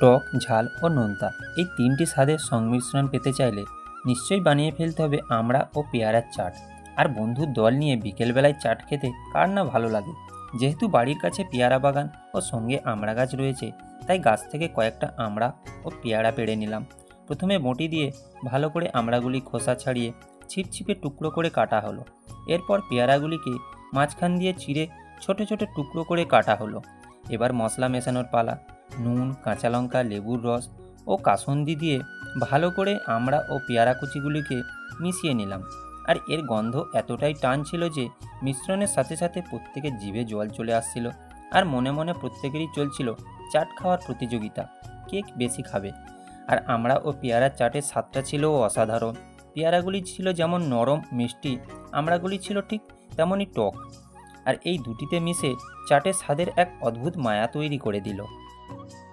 টক, ঝাল ও নোনতা। এই তিনটি স্বাদের সংমিশ্রণ পেতে চাইলে নিশ্চয়ই বানিয়ে ফেলতে হবে আমড়া ও পেয়ারার চাট। আর বন্ধুর দল নিয়ে বিকেলবেলায় চাট খেতে কার না ভালো লাগে? যেহেতু বাড়ির কাছে পেয়ারা বাগান ও সঙ্গে আমড়া গাছ রয়েছে, তাই গাছ থেকে কয়েকটা আমড়া ও পেয়ারা পেড়ে নিলাম। প্রথমে বটি দিয়ে ভালো করে আমড়াগুলি খোসা ছাড়িয়ে ছিপছিপে টুকরো করে কাটা হলো। এরপর পেয়ারাগুলিকে মাঝখান দিয়ে চিড়ে ছোট ছোট টুকরো করে কাটা হলো। এবার মশলা মেশানোর পালা। নুন, কাঁচা লঙ্কা, লেবুর রস ও কাসন্দি দিয়ে ভালো করে আমড়া ও পেয়ারা কুচিগুলিকে মিশিয়ে নিলাম। আর এর গন্ধ এতটাই টান ছিল যে মিশ্রণের সাথে সাথে প্রত্যেকের জিভে জল চলে আসছিল আর মনে মনে প্রত্যেকেরই চলছিল চাট খাওয়ার প্রতিযোগিতা। কেক বেশি খাবে। আর আমড়া ও পেয়ারার চাটের স্বাদটা ছিল অসাধারণ। পেয়ারাগুলি ছিল যেমন নরম, মিষ্টি আমড়াগুলি ছিল ঠিক তেমনই টক। আর এই দুটিতে মিশে চাটের স্বাদের এক অদ্ভুত মায়া তৈরি করে দিল। Bye.